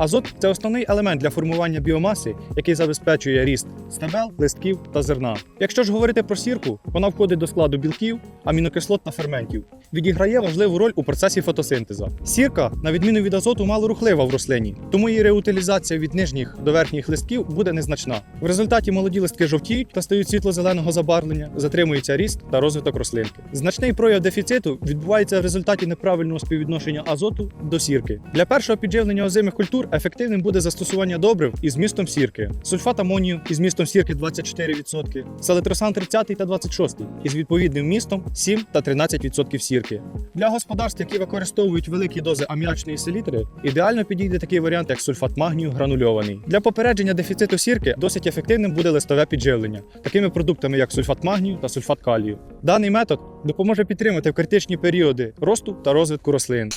Азот це основний елемент для формування біомаси, який забезпечує ріст стебел, листків та зерна. Якщо ж говорити про сірку, вона входить до складу білків, амінокислот та ферментів. Відіграє важливу роль у процесі фотосинтеза. Сірка, на відміну від азоту, мало рухлива в рослині, тому її реутилізація від нижніх до верхніх листків буде незначна. В результаті молоді листки жовтіють та стають світло-зеленого забарвлення, затримується ріст та розвиток рослинки. Значний прояв дефіциту відбувається в результаті неправильного співвідношення азоту до сірки. Для першого підживлення озимих культур ефективним буде застосування добрив із змістом сірки, сульфат амонію із змістом сірки 24%, салитросан 30 та 26 із відповідним вмістом 7 та 13% сірки. Для господарств, які використовують великі дози аміачної селітри, ідеально підійде такий варіант, як сульфат магнію гранульований. Для попередження дефіциту сірки досить ефективним буде листове підживлення, такими продуктами як сульфат магнію та сульфат калію. Даний метод допоможе підтримати в критичні періоди росту та розвитку рослин.